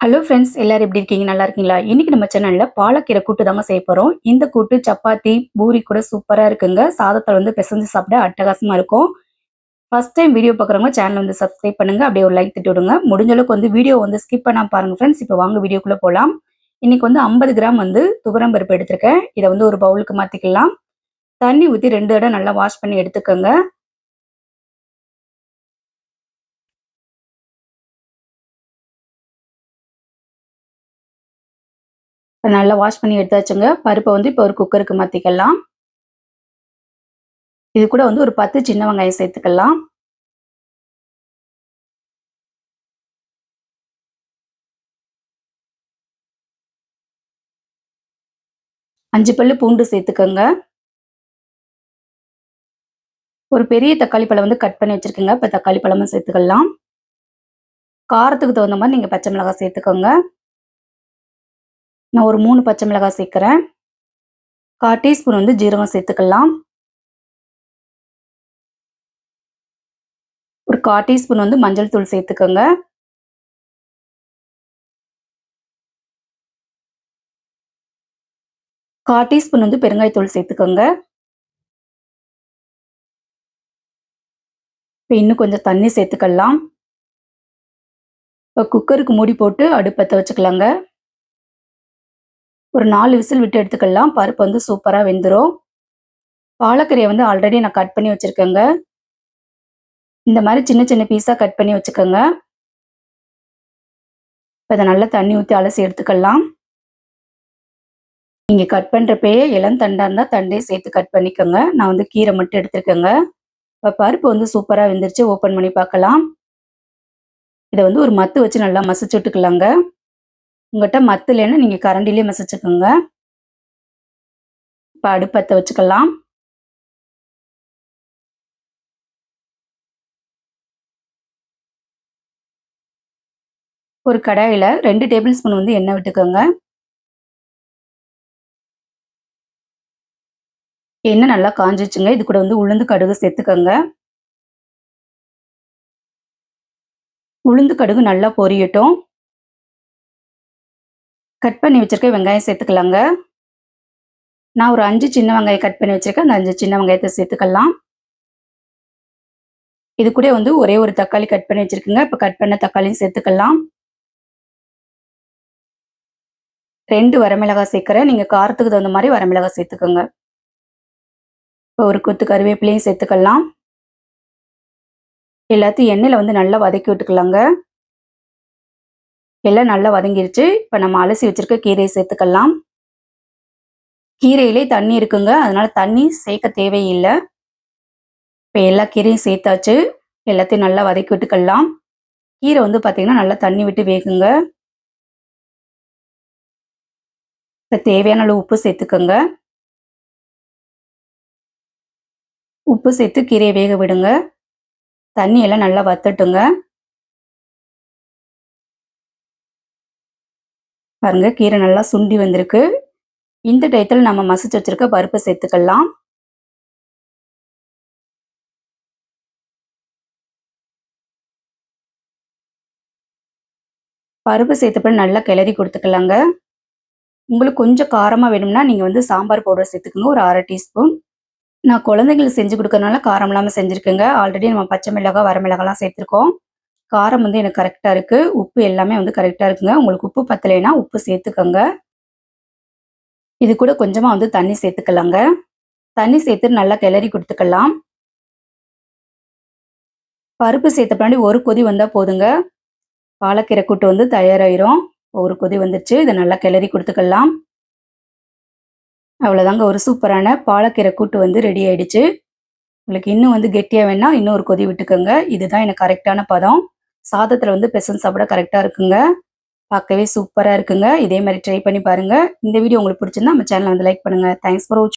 Hello friends எல்லாரும் எப்படி இருக்கீங்க? நல்லா இருக்கீங்களா? இன்னைக்கு நம்ம சேனல்ல பாலக்கீரை கூட்டு தாங்க செய்ய போறோம். இந்த கூட்டு சப்பாத்தி பூரி கூட சூப்பரா இருக்குங்க. சாதத்தை வந்து பிசைஞ்சு சாப்பிட அட்டகாசமா இருக்கும். ஃபர்ஸ்ட் டைம் வீடியோ பார்க்குறவங்க சேனல் வந்து சப்ஸ்கிரைப் பண்ணுங்க. அப்படியே ஒரு லைக் திட்டு விடுங்க. முடிஞ்ச அளவுக்கு வந்து வீடியோ வந்து ஸ்கிப் பண்ணாம பாருங்க ஃப்ரெண்ட்ஸ் இப்போ வாங்க வீடியோக்குள்ள போகலாம் இன்னைக்கு வந்து ஐம்பது கிராம் வந்து துவரம் பருப்பு எடுத்திருக்கேன். இதை வந்து ஒரு பவுலுக்கு மாத்திக்கலாம். தண்ணி ஊற்றி ரெண்டு இடம் நல்லா வாஷ் பண்ணி எடுத்துக்கோங்க. நல்லா வாஷ் பண்ணி எடுத்தாச்சுங்க பருப்பை வந்து இப்போ ஒரு குக்கருக்கு மாற்றிக்கலாம் இது கூட வந்து ஒரு பத்து சின்ன வெங்காயம் சேர்த்துக்கலாம். அஞ்சு பல்லு பூண்டு சேர்த்துக்கோங்க. ஒரு பெரிய தக்காளி பழம் வந்து கட் பண்ணி வச்சிருக்கேங்க. இப்போ தக்காளி பழமும் சேர்த்துக்கலாம். காரத்துக்கு தகுந்த மாதிரி நீங்கள் பச்சை மிளகாய் சேர்த்துக்கோங்க. நான் ஒரு மூணு பச்சை மிளகாய் சேர்க்குறேன். கால் டீஸ்பூன் வந்து ஜீரகம் சேர்த்துக்கலாம். ஒரு கால் டீஸ்பூன் வந்து மஞ்சள் தூள் சேர்த்துக்கோங்க. கால் டீஸ்பூன் வந்து பெருங்காயத்தூள் சேர்த்துக்கோங்க. இப்போ இன்னும் கொஞ்சம் தண்ணி சேர்த்துக்கலாம். இப்போ குக்கருக்கு மூடி போட்டு அடுப்பத்தை வச்சுக்கலாங்க. ஒரு நாலு விசில் விட்டு எடுத்துக்கலாம். பருப்பு வந்து சூப்பராக வெந்துடும் பாலக்கறியை வந்து ஆல்ரெடி நான் கட் பண்ணி வச்சுருக்கேங்க. இந்த மாதிரி சின்ன சின்ன பீஸாக கட் பண்ணி வச்சுக்கோங்க. இப்போ இதை நல்லா தண்ணி ஊற்றி அலசி எடுத்துக்கலாம். நீங்கள் கட் பண்ணுறப்பயே இளம் தண்டாக இருந்தால் தண்டையை சேர்த்து கட் பண்ணிக்கோங்க. நான் வந்து கீரை மட்டும் எடுத்துருக்கேங்க. இப்போ பருப்பு வந்து சூப்பராக வெந்துருச்சு. ஓப்பன் பண்ணி பார்க்கலாம். இதை வந்து ஒரு மத்து வச்சு நல்லா மசிச்சு விட்டுக்கலாங்க. உங்கள்கிட்ட மத்து இல்லைன்னா நீங்கள் கரண்டிலே மசிச்சுக்கோங்க இப்போ அடுப்பத்தை வச்சுக்கலாம். ஒரு கடாயில் ரெண்டு டேபிள் ஸ்பூன் வந்து எண்ணெய் விட்டுக்கோங்க. எண்ணெய் நல்லா காஞ்சிச்சுங்க இது கூட வந்து உளுந்து கடுகு சேர்த்துக்கோங்க. உளுந்து கடுகு நல்லா பொரியட்டும். கட் பண்ணி வச்சுருக்க வெங்காயம் சேர்த்துக்கலாங்க. நான் ஒரு அஞ்சு சின்ன வெங்காயம் கட் பண்ணி வச்சுருக்கேன். அந்த அஞ்சு சின்ன வெங்காயத்தை சேர்த்துக்கலாம். இது கூட வந்து ஒரே ஒரு தக்காளி கட் பண்ணி வச்சுருக்குங்க. இப்போ கட் பண்ண தக்காளியும் சேர்த்துக்கலாம். ரெண்டு வரமிளகாய் சேர்க்குறேன். நீங்கள் காரத்துக்கு தகுந்த மாதிரி வரமிளகாய் சேர்த்துக்கோங்க. இப்போ ஒரு கொத்து கருவேப்பிலையும் சேர்த்துக்கலாம். எல்லாத்தையும் எண்ணெயில் வந்து நல்லா வதக்கி விட்டுக்கலாங்க. எல்லாம் நல்லா வதங்கிருச்சு. இப்போ நம்ம அலசி வச்சிருக்க கீரையை சேர்த்துக்கலாம். கீரையிலே தண்ணி இருக்குங்க. அதனால தண்ணி சேர்க்க தேவையில்லை. இப்போ எல்லா கீரையும் சேர்த்தாச்சு. எல்லாத்தையும் நல்லா வதக்கி விட்டுக்கலாம். கீரை வந்து பார்த்தீங்கன்னா நல்லா தண்ணி விட்டு வேகுங்க. இப்போ தேவையான அளவு உப்பு சேர்த்துக்கோங்க. உப்பு சேர்த்து கீரையை வேக விடுங்க. தண்ணி எல்லாம் நல்லா வத்தட்டுங்க. பாருங்க கீரை நல்லா சுண்டி வந்திருக்கு. இந்த டயத்தில் நம்ம மசிச்சு வச்சிருக்க பருப்பு சேர்த்துக்கலாம். பருப்பு சேர்த்தப்ப நல்லா கிளறி கொடுத்துக்கலாங்க. உங்களுக்கு கொஞ்சம் காரமாக வேணும்னா நீங்கள் வந்து சாம்பார் பவுடர் சேர்த்துக்கோங்க ஒரு அரை டீஸ்பூன். நான் குழந்தைங்களுக்கு செஞ்சு கொடுக்கறதுனால காரம் இல்லாமல் செஞ்சுருக்கேங்க. ஆல்ரெடி நம்ம பச்சை மிளகா வரமிளகாலாம் சேர்த்துருக்கோம். காரம் வந்து எனக்கு கரெக்டாக இருக்குது உப்பு எல்லாமே வந்து கரெக்டாக இருக்குங்க. உங்களுக்கு உப்பு பத்தலைன்னா உப்பு சேர்த்துக்கோங்க. இது கூட கொஞ்சமாக வந்து தண்ணி சேர்த்துக்கலாங்க. தண்ணி சேர்த்து நல்லா கிளறி கொடுத்துக்கலாம். பருப்பு சேர்த்த பின்னாடி ஒரு கொதி வந்தால் போதுங்க. பாலக்கீரை கூட்டு வந்து தயாராயிரும். ஒரு கொதி வந்துடுச்சு இதை நல்லா கிளறி கொடுத்துக்கலாம். அவ்வளோதாங்க ஒரு சூப்பரான பாலக்கீரை கூட்டு வந்து ரெடி ஆயிடுச்சு. உங்களுக்கு இன்னும் வந்து கெட்டியாக வேணால் இன்னும் ஒரு கொதி விட்டுக்கோங்க. இதுதான் எனக்கு கரெக்டான பதம். சாதத்தில் வந்து பெசன் சாப்பிட கரெக்டாக இருக்குங்க. பார்க்கவே சூப்பராக இருக்குங்க. இதே மாதிரி ட்ரை பண்ணி பாருங்கள் இந்த வீடியோ உங்களுக்கு பிடிச்சிருந்தா நம்ம சேனலை வந்து லைக் பண்ணுங்கள் தேங்க்ஸ் ஃபார் வாட்சிங்